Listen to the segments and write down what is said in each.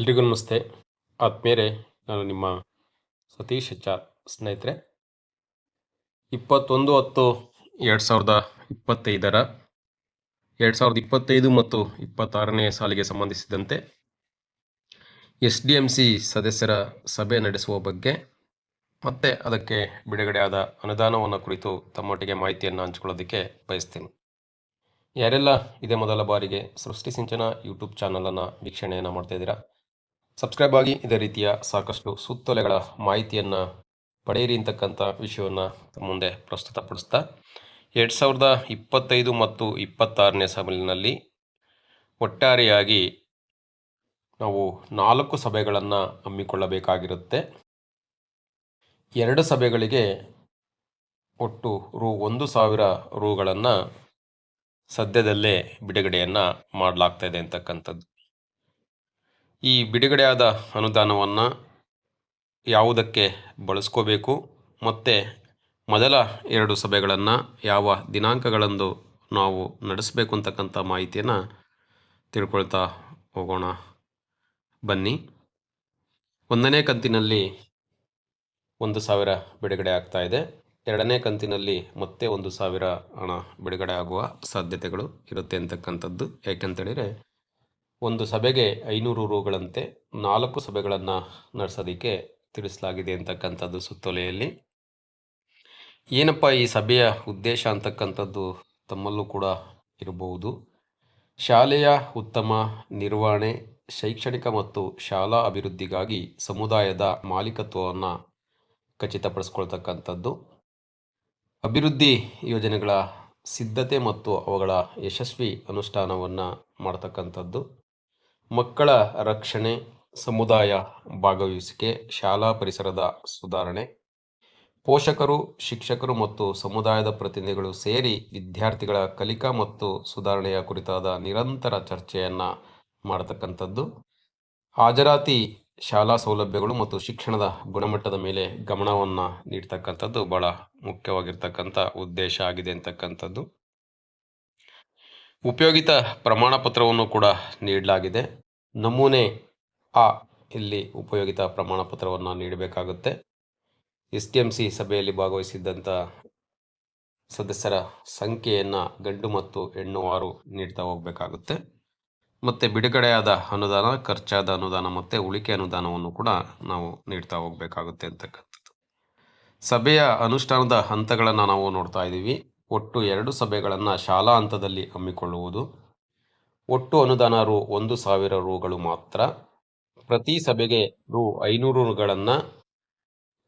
ಎಲ್ರಿಗೂ ನಮಸ್ತೆ. ಆದ್ಮೇಲೆ ನಾನು ನಿಮ್ಮ ಸತೀಶ್ ಅಚ್ಚಾರ್ ಸ್ನೇಹಿತರೆ. ಇಪ್ಪತ್ತೊಂದು ಹತ್ತು ಎರಡು ಸಾವಿರದ ಇಪ್ಪತ್ತೈದರ, ಎರಡು ಸಾವಿರದ ಇಪ್ಪತ್ತೈದು ಮತ್ತು ಇಪ್ಪತ್ತಾರನೇ ಸಾಲಿಗೆ ಸಂಬಂಧಿಸಿದಂತೆ ಎಸ್ ಡಿ ಎಂ ಸಿ ಸದಸ್ಯರ ಸಭೆ ನಡೆಸುವ ಬಗ್ಗೆ ಮತ್ತೆ ಅದಕ್ಕೆ ಬಿಡುಗಡೆಯಾದ ಅನುದಾನವನ್ನು ಕುರಿತು ತಮ್ಮೊಟ್ಟಿಗೆ ಮಾಹಿತಿಯನ್ನು ಹಂಚಿಕೊಳ್ಳೋದಕ್ಕೆ ಬಯಸ್ತೀನಿ. ಯಾರೆಲ್ಲ ಇದೇ ಮೊದಲ ಬಾರಿಗೆ ಸೃಷ್ಟಿ ಸಿಂಚನ ಯೂಟ್ಯೂಬ್ ಚಾನಲನ್ನು ವೀಕ್ಷಣೆಯನ್ನು ಮಾಡ್ತಾ ಇದ್ದೀರಾ ಸಬ್ಸ್ಕ್ರೈಬ್ ಆಗಿ ಇದೇ ರೀತಿಯ ಸಾಕಷ್ಟು ಸುತ್ತೋಲೆಗಳ ಮಾಹಿತಿಯನ್ನು ಪಡೆಯಿರಿ ಅಂತಕ್ಕಂಥ ವಿಷಯವನ್ನು ಮುಂದೆ ಪ್ರಸ್ತುತಪಡಿಸ್ತಾ, ಎರಡು ಸಾವಿರದ ಇಪ್ಪತ್ತೈದು ಮತ್ತು ಇಪ್ಪತ್ತಾರನೇ ಸಾಲಿನಲ್ಲಿ ಒಟ್ಟಾರೆಯಾಗಿ ನಾವು ನಾಲ್ಕು ಸಭೆಗಳನ್ನು ಹಮ್ಮಿಕೊಳ್ಳಬೇಕಾಗಿರುತ್ತೆ. ಎರಡು ಸಭೆಗಳಿಗೆ ಒಟ್ಟು ರು ಒಂದು ಸಾವಿರ ರೂಗಳನ್ನು ಸದ್ಯದಲ್ಲೇ ಬಿಡುಗಡೆಯನ್ನು ಮಾಡಲಾಗ್ತಾ ಇದೆ ಅಂತಕ್ಕಂಥದ್ದು. ಈ ಬಿಡುಗಡೆಯಾದ ಅನುದಾನವನ್ನು ಯಾವುದಕ್ಕೆ ಬಳಸ್ಕೋಬೇಕು ಮತ್ತು ಮೊದಲ ಎರಡು ಸಭೆಗಳನ್ನು ಯಾವ ದಿನಾಂಕಗಳಂದು ನಾವು ನಡೆಸಬೇಕು ಅಂತಕ್ಕಂಥ ಮಾಹಿತಿಯನ್ನು ತಿಳ್ಕೊಳ್ತಾ ಹೋಗೋಣ. ಬನ್ನಿ. ಒಂದನೇ ಕಂತಿನಲ್ಲಿ ಒಂದು ಸಾವಿರ ಬಿಡುಗಡೆ ಆಗ್ತಾ ಇದೆ. ಎರಡನೇ ಕಂತಿನಲ್ಲಿ ಮತ್ತೆ ಒಂದು ಸಾವಿರ ಹಣ ಬಿಡುಗಡೆ ಆಗುವ ಸಾಧ್ಯತೆಗಳು ಇರುತ್ತೆ ಅಂತಕ್ಕಂಥದ್ದು. ಯಾಕೆಂತೇಳಿದರೆ ಒಂದು ಸಭೆಗೆ ಐನೂರು ರೂಗಳಂತೆ ನಾಲ್ಕು ಸಭೆಗಳನ್ನು ನಡೆಸೋದಕ್ಕೆ ತಿಳಿಸಲಾಗಿದೆ ಅಂತಕ್ಕಂಥದ್ದು ಸುತ್ತೋಲೆಯಲ್ಲಿ. ಏನಪ್ಪ ಈ ಸಭೆಯ ಉದ್ದೇಶ ಅಂತಕ್ಕಂಥದ್ದು ತಮ್ಮಲ್ಲೂ ಕೂಡ ಇರಬಹುದು. ಶಾಲೆಯ ಉತ್ತಮ ನಿರ್ವಹಣೆ, ಶೈಕ್ಷಣಿಕ ಮತ್ತು ಶಾಲಾ ಅಭಿವೃದ್ಧಿಗಾಗಿ ಸಮುದಾಯದ ಮಾಲೀಕತ್ವವನ್ನು ಖಚಿತಪಡಿಸ್ಕೊಳ್ತಕ್ಕಂಥದ್ದು. ಅಭಿವೃದ್ಧಿ ಯೋಜನೆಗಳ ಸಿದ್ಧತೆ ಮತ್ತು ಅವುಗಳ ಯಶಸ್ವಿ ಅನುಷ್ಠಾನವನ್ನು ಮಾಡ್ತಕ್ಕಂಥದ್ದು. ಮಕ್ಕಳ ರಕ್ಷಣೆ ಸಮುದಾಯ ಭಾಗವಹಿಸುವಿಕೆ, ಶಾಲಾ ಪರಿಸರದ ಸುಧಾರಣೆ, ಪೋಷಕರು, ಶಿಕ್ಷಕರು ಮತ್ತು ಸಮುದಾಯದ ಪ್ರತಿನಿಧಿಗಳು ಸೇರಿ ವಿದ್ಯಾರ್ಥಿಗಳ ಕಲಿಕಾ ಮತ್ತು ಸುಧಾರಣೆಯ ಕುರಿತಾದ ನಿರಂತರ ಚರ್ಚೆಯನ್ನು ಮಾಡತಕ್ಕಂಥದ್ದು. ಹಾಜರಾತಿ, ಶಾಲಾ ಸೌಲಭ್ಯಗಳು ಮತ್ತು ಶಿಕ್ಷಣದ ಗುಣಮಟ್ಟದ ಮೇಲೆ ಗಮನವನ್ನು ನೀಡ್ತಕ್ಕಂಥದ್ದು ಬಹಳ ಮುಖ್ಯವಾಗಿರ್ತಕ್ಕಂಥ ಉದ್ದೇಶ ಆಗಿದೆ ಅಂತಕ್ಕಂಥದ್ದು. ಉಪಯೋಗಿತ ಪ್ರಮಾಣ ಪತ್ರವನ್ನು ಕೂಡ ನೀಡಲಾಗಿದೆ. ನಮೂನೆ ಆ ಇಲ್ಲಿ ಉಪಯೋಗಿತ ಪ್ರಮಾಣ ಪತ್ರವನ್ನು ನೀಡಬೇಕಾಗುತ್ತೆ. ಎಸ್ ಟಿ ಎಂ ಸಿ ಸಭೆಯಲ್ಲಿ ಭಾಗವಹಿಸಿದ್ದಂಥ ಸದಸ್ಯರ ಸಂಖ್ಯೆಯನ್ನು ಗಂಡು ಮತ್ತು ಹೆಣ್ಣು ವಾರು ನೀಡ್ತಾ ಹೋಗಬೇಕಾಗುತ್ತೆ. ಮತ್ತು ಬಿಡುಗಡೆಯಾದ ಅನುದಾನ, ಖರ್ಚಾದ ಅನುದಾನ ಮತ್ತು ಉಳಿಕೆ ಅನುದಾನವನ್ನು ಕೂಡ ನಾವು ನೀಡ್ತಾ ಹೋಗಬೇಕಾಗುತ್ತೆ ಅಂತಕ್ಕಂಥದ್ದು. ಸಭೆಯ ಅನುಷ್ಠಾನದ ಹಂತಗಳನ್ನು ನಾವು ನೋಡ್ತಾ ಇದ್ದೀವಿ. ಒಟ್ಟು ಎರಡು ಸಭೆಗಳನ್ನು ಶಾಲಾ ಹಂತದಲ್ಲಿ ಹಮ್ಮಿಕೊಳ್ಳುವುದು. ಒಟ್ಟು ಅನುದಾನ ರು ಒಂದು ಸಾವಿರ ರುಗಳು ಮಾತ್ರ. ಪ್ರತಿ ಸಭೆಗೆ ರು ಐನೂರು ರುಗಳನ್ನು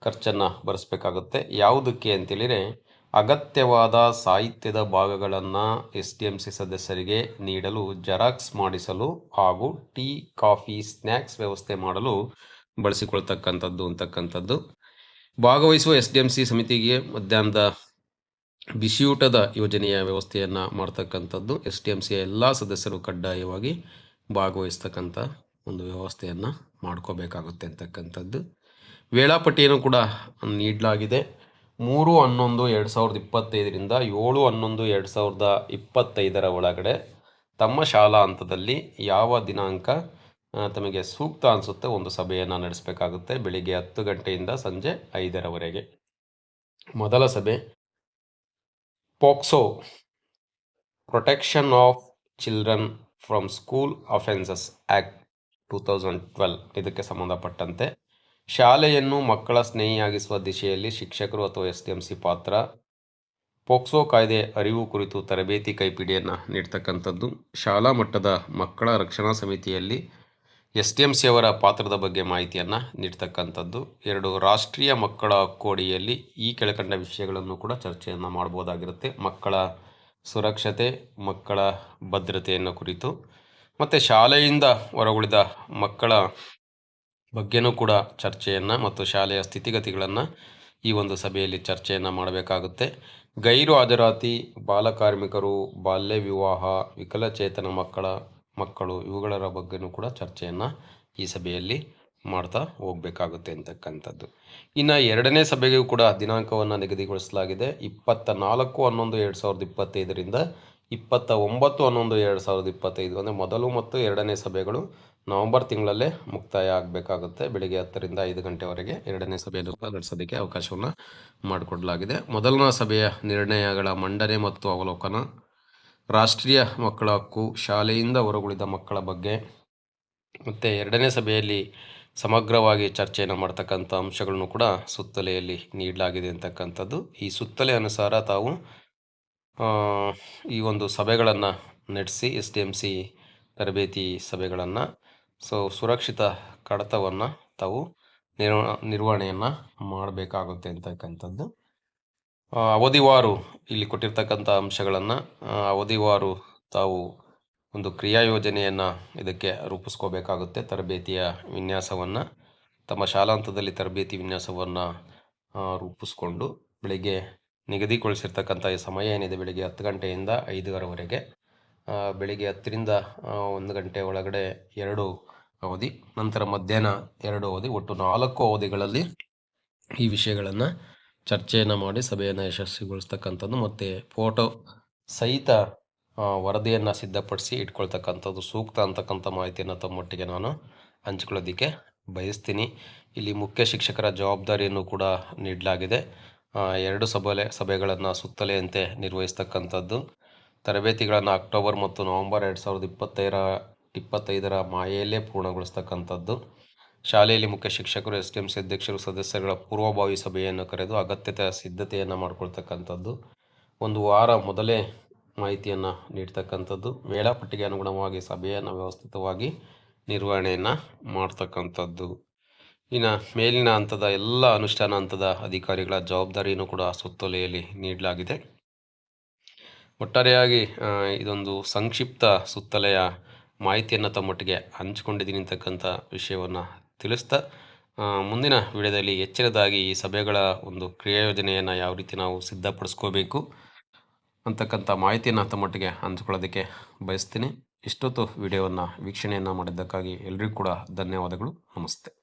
ಖರ್ಚನ್ನು ಭರಿಸಬೇಕಾಗುತ್ತೆ ಯಾವುದಕ್ಕೆ ಅಂತೇಳಿದರೆ, ಅಗತ್ಯವಾದ ಸಾಹಿತ್ಯದ ಭಾಗಗಳನ್ನು ಎಸ್ ಡಿ ಎಂ ಸಿ ಸದಸ್ಯರಿಗೆ ನೀಡಲು ಜೆರಾಕ್ಸ್ ಮಾಡಿಸಲು ಹಾಗೂ ಟೀ, ಕಾಫಿ, ಸ್ನ್ಯಾಕ್ಸ್ ವ್ಯವಸ್ಥೆ ಮಾಡಲು ಬಳಸಿಕೊಳ್ತಕ್ಕಂಥದ್ದು ಅಂತಕ್ಕಂಥದ್ದು. ಭಾಗವಹಿಸುವ ಎಸ್ ಡಿ ಎಂ ಸಿ ಸಮಿತಿಗೆ ಮಧ್ಯಾಹ್ನದ ಬಿಸಿಯೂಟದ ಯೋಜನೆಯ ವ್ಯವಸ್ಥೆಯನ್ನು ಮಾಡ್ತಕ್ಕಂಥದ್ದು ಎಸ್ ಟಿ ಎಂ ಸಿಯ ಎಲ್ಲ ಸದಸ್ಯರು ಕಡ್ಡಾಯವಾಗಿ ಭಾಗವಹಿಸ್ತಕ್ಕಂಥ ಒಂದು ವ್ಯವಸ್ಥೆಯನ್ನು ಮಾಡ್ಕೋಬೇಕಾಗುತ್ತೆ ಅಂತಕ್ಕಂಥದ್ದು. ವೇಳಾಪಟ್ಟಿಯನ್ನು ಕೂಡ ನೀಡಲಾಗಿದೆ. ಮೂರು ಹನ್ನೊಂದು ಎರಡು ಸಾವಿರದ ಇಪ್ಪತ್ತೈದರಿಂದ ಏಳು ಹನ್ನೊಂದು ಎರಡು ಸಾವಿರದ ಇಪ್ಪತ್ತೈದರ ಒಳಗಡೆ ತಮ್ಮ ಶಾಲಾ ಹಂತದಲ್ಲಿ ಯಾವ ದಿನಾಂಕ ತಮಗೆ ಸೂಕ್ತ ಅನಿಸುತ್ತೆ ಒಂದು ಸಭೆಯನ್ನು ನಡೆಸಬೇಕಾಗುತ್ತೆ ಬೆಳಿಗ್ಗೆ ಹತ್ತು ಗಂಟೆಯಿಂದ ಸಂಜೆ ಐದರವರೆಗೆ. ಮೊದಲ ಸಭೆ POCSO protection of children from school offences act two thousand twelve ಇದಕ್ಕೆ ಸಂಬಂಧಪಟ್ಟಂತೆ ಶಾಲೆಯನ್ನು ಮಕ್ಕಳ ಸ್ನೇಹಿಯಾಗಿಸುವ ದಿಶೆಯಲ್ಲಿ ಶಿಕ್ಷಕರು ಅಥವಾ ಎಸ್ ಡಿ ಎಂ ಸಿ ಪಾತ್ರ ಪೋಕ್ಸೋ ಕಾಯ್ದೆ ಅರಿವು ಕುರಿತು ತರಬೇತಿ ಕೈಪಿಡಿಯನ್ನು ನೀಡ್ತಕ್ಕಂಥದ್ದು ಶಾಲಾ ಮಟ್ಟದ ಮಕ್ಕಳ ರಕ್ಷಣಾ ಸಮಿತಿಯಲ್ಲಿ ಎಸ್ ಡಿ ಎಂ ಸಿ ಅವರ ಪಾತ್ರದ ಬಗ್ಗೆ ಮಾಹಿತಿಯನ್ನು ನೀಡ್ತಕ್ಕಂಥದ್ದು. ಎರಡು, ರಾಷ್ಟ್ರೀಯ ಮಕ್ಕಳ ಕೋಡಿಯಲ್ಲಿ ಈ ಕೆಳಕಂಡ ವಿಷಯಗಳನ್ನು ಕೂಡ ಚರ್ಚೆಯನ್ನು ಮಾಡ್ಬೋದಾಗಿರುತ್ತೆ. ಮಕ್ಕಳ ಸುರಕ್ಷತೆ, ಮಕ್ಕಳ ಭದ್ರತೆಯನ್ನು ಕುರಿತು. ಮತ್ತು ಶಾಲೆಯಿಂದ ಹೊರಗುಳಿದ ಮಕ್ಕಳ ಬಗ್ಗೆನೂ ಕೂಡ ಚರ್ಚೆಯನ್ನು ಮತ್ತು ಶಾಲೆಯ ಸ್ಥಿತಿಗತಿಗಳನ್ನು ಈ ಒಂದು ಸಭೆಯಲ್ಲಿ ಚರ್ಚೆಯನ್ನು ಮಾಡಬೇಕಾಗುತ್ತೆ. ಗೈರು ಹಾಜರಾತಿ, ಬಾಲಕಾರ್ಮಿಕರು ಬಾಲ್ಯ ವಿವಾಹ ವಿಕಲಚೇತನ ಮಕ್ಕಳ ಮಕ್ಕಳು ಇವುಗಳ ಬಗ್ಗೆನೂ ಕೂಡ ಚರ್ಚೆಯನ್ನು ಈ ಸಭೆಯಲ್ಲಿ ಮಾಡ್ತಾ ಹೋಗಬೇಕಾಗುತ್ತೆ ಅಂತಕ್ಕಂಥದ್ದು. ಇನ್ನು ಎರಡನೇ ಸಭೆಗೂ ಕೂಡ ದಿನಾಂಕವನ್ನು ನಿಗದಿಗೊಳಿಸಲಾಗಿದೆ. ಇಪ್ಪತ್ತ ನಾಲ್ಕು ಹನ್ನೊಂದು ಎರಡು ಸಾವಿರದ ಇಪ್ಪತ್ತೈದರಿಂದ ಇಪ್ಪತ್ತ ಒಂಬತ್ತು ಹನ್ನೊಂದು ಎರಡು ಸಾವಿರದ ಇಪ್ಪತ್ತೈದು, ಅಂದರೆ ಮೊದಲು ಮತ್ತು ಎರಡನೇ ಸಭೆಗಳು ನವೆಂಬರ್ ತಿಂಗಳಲ್ಲೇ ಮುಕ್ತಾಯ ಆಗಬೇಕಾಗುತ್ತೆ. ಬೆಳಿಗ್ಗೆ ಹತ್ತರಿಂದ ಐದು ಗಂಟೆವರೆಗೆ ಎರಡನೇ ಸಭೆಯನ್ನು ಕೂಡ ನಡೆಸೋದಕ್ಕೆ ಅವಕಾಶವನ್ನು ಮಾಡಿಕೊಡಲಾಗಿದೆ. ಮೊದಲನೇ ಸಭೆಯ ನಿರ್ಣಯಗಳ ಮಂಡನೆ ಮತ್ತು ಅವಲೋಕನ ರಾಷ್ಟ್ರೀಯ ಮಕ್ಕಳ ಹಕ್ಕು ಶಾಲೆಯಿಂದ ಹೊರಗುಳಿದ ಮಕ್ಕಳ ಬಗ್ಗೆ ಮತ್ತು ಎರಡನೇ ಸಭೆಯಲ್ಲಿ ಸಮಗ್ರವಾಗಿ ಚರ್ಚೆಯನ್ನು ಮಾಡ್ತಕ್ಕಂಥ ಅಂಶಗಳನ್ನು ಕೂಡ ಸುತ್ತಲೆಯಲ್ಲಿ ನೀಡಲಾಗಿದೆ ಅಂತಕ್ಕಂಥದ್ದು. ಈ ಸುತ್ತಲೆ ಅನುಸಾರ ತಾವು ಈ ಒಂದು ಸಭೆಗಳನ್ನು ನಡೆಸಿ, ಎಸ್ ಡಿ ಎಂ ಸಿ ತರಬೇತಿ ಸಭೆಗಳನ್ನು, ಸೊ, ಸುರಕ್ಷಿತ ಕಡತವನ್ನು ತಾವು ನಿರ್ವ, ನಿರ್ವಹಣೆಯನ್ನು ಮಾಡಬೇಕಾಗುತ್ತೆ ಅಂತಕ್ಕಂಥದ್ದು. ಅವಧಿವಾರು ಇಲ್ಲಿ ಕೊಟ್ಟಿರ್ತಕ್ಕಂಥ ಅಂಶಗಳನ್ನು ಅವಧಿವಾರು ತಾವು ಒಂದು ಕ್ರಿಯಾ ಯೋಜನೆಯನ್ನು ಇದಕ್ಕೆ ರೂಪಿಸ್ಕೋಬೇಕಾಗುತ್ತೆ. ತರಬೇತಿಯ ವಿನ್ಯಾಸವನ್ನು, ತಮ್ಮ ಶಾಲಾಂತದಲ್ಲಿ ತರಬೇತಿ ವಿನ್ಯಾಸವನ್ನು ರೂಪಿಸ್ಕೊಂಡು ಬೆಳಿಗ್ಗೆ ನಿಗದಿಗೊಳಿಸಿರ್ತಕ್ಕಂಥ ಈ ಸಮಯ ಏನಿದೆ? ಬೆಳಿಗ್ಗೆ ಹತ್ತು ಗಂಟೆಯಿಂದ ಐದುವರೆವರೆಗೆ ಬೆಳಿಗ್ಗೆ ಹತ್ತರಿಂದ ಒಂದು ಗಂಟೆ ಒಳಗಡೆ ಎರಡು ಅವಧಿ, ನಂತರ ಮಧ್ಯಾಹ್ನ ಎರಡು ಅವಧಿ, ಒಟ್ಟು ನಾಲ್ಕು ಅವಧಿಗಳಲ್ಲಿ ಈ ವಿಷಯಗಳನ್ನು ಚರ್ಚೆಯನ್ನು ಮಾಡಿ, ಸಭೆಯನ್ನು ಯಶಸ್ವಿಗೊಳಿಸ್ತಕ್ಕಂಥದ್ದು ಮತ್ತು ಫೋಟೋ ಸಹಿತ ವರದಿಯನ್ನು ಸಿದ್ಧಪಡಿಸಿ ಇಟ್ಕೊಳ್ತಕ್ಕಂಥದ್ದು, ಸೂಕ್ತ ಅಂತಕ್ಕಂಥ ಮಾಹಿತಿಯನ್ನು ತಮ್ಮೊಟ್ಟಿಗೆ ನಾನು ಹಂಚ್ಕೊಳ್ಳೋದಕ್ಕೆ ಬಯಸ್ತೀನಿ. ಇಲ್ಲಿ ಮುಖ್ಯ ಶಿಕ್ಷಕರ ಜವಾಬ್ದಾರಿಯನ್ನು ಕೂಡ ನೀಡಲಾಗಿದೆ. ಎರಡು ಸಭೆ ಸಭೆಗಳನ್ನು ಸುತ್ತಲೆಯಂತೆ ನಿರ್ವಹಿಸ್ತಕ್ಕಂಥದ್ದು. ತರಬೇತಿಗಳನ್ನು ಅಕ್ಟೋಬರ್ ಮತ್ತು ನವಂಬರ್ ಎರಡು ಸಾವಿರದ ಇಪ್ಪತ್ತೈರ ಇಪ್ಪತ್ತೈದರ ಮಾಯೆಯಲ್ಲೇ ಪೂರ್ಣಗೊಳಿಸ್ತಕ್ಕಂಥದ್ದು. ಶಾಲೆಯಲ್ಲಿ ಮುಖ್ಯ ಶಿಕ್ಷಕರು ಎಸ್ ಡಿ ಎಂ ಸಿ ಅಧ್ಯಕ್ಷರು, ಸದಸ್ಯರುಗಳ ಪೂರ್ವಭಾವಿ ಸಭೆಯನ್ನು ಕರೆದು ಅಗತ್ಯತೆ ಸಿದ್ಧತೆಯನ್ನು ಮಾಡಿಕೊಳ್ತಕ್ಕಂಥದ್ದು. ಒಂದು ವಾರ ಮೊದಲೇ ಮಾಹಿತಿಯನ್ನು ನೀಡ್ತಕ್ಕಂಥದ್ದು. ವೇಳಾಪಟ್ಟಿಗೆ ಅನುಗುಣವಾಗಿ ಸಭೆಯನ್ನು ವ್ಯವಸ್ಥಿತವಾಗಿ ನಿರ್ವಹಣೆಯನ್ನು ಮಾಡ್ತಕ್ಕಂಥದ್ದು. ಇನ್ನು ಮೇಲಿನ ಹಂತದ ಎಲ್ಲ ಅನುಷ್ಠಾನ ಹಂತದ ಅಧಿಕಾರಿಗಳ ಜವಾಬ್ದಾರಿಯನ್ನು ಕೂಡ ಸುತ್ತೋಲೆಯಲ್ಲಿ ನೀಡಲಾಗಿದೆ. ಒಟ್ಟಾರೆಯಾಗಿ ಇದೊಂದು ಸಂಕ್ಷಿಪ್ತ ಸುತ್ತಲೆಯ ಮಾಹಿತಿಯನ್ನು ತಮ್ಮೊಟ್ಟಿಗೆ ಹಂಚಿಕೊಂಡಿದ್ದೀನಿ ಅಂತಕ್ಕಂಥ ವಿಷಯವನ್ನು ತಿಳಿಸ್ತಾ ಮುಂದಿನ ವಿಡಿಯೋದಲ್ಲಿ ಹೆಚ್ಚಿನದಾಗಿ ಈ ಸಭೆಗಳ ಒಂದು ಕ್ರಿಯಾಯೋಜನೆಯನ್ನು ಯಾವ ರೀತಿ ನಾವು ಸಿದ್ಧಪಡಿಸ್ಕೋಬೇಕು ಅಂತಕ್ಕಂಥ ಮಾಹಿತಿಯನ್ನು ತಮ್ಮೊಟ್ಟಿಗೆ ಹಂಚ್ಕೊಳ್ಳೋದಕ್ಕೆ ಬಯಸ್ತೀನಿ. ಇಷ್ಟೊತ್ತು ವಿಡಿಯೋವನ್ನು ವೀಕ್ಷಣೆಯನ್ನು ಮಾಡಿದ್ದಕ್ಕಾಗಿ ಎಲ್ರಿಗೂ ಕೂಡ ಧನ್ಯವಾದಗಳು. ನಮಸ್ತೆ.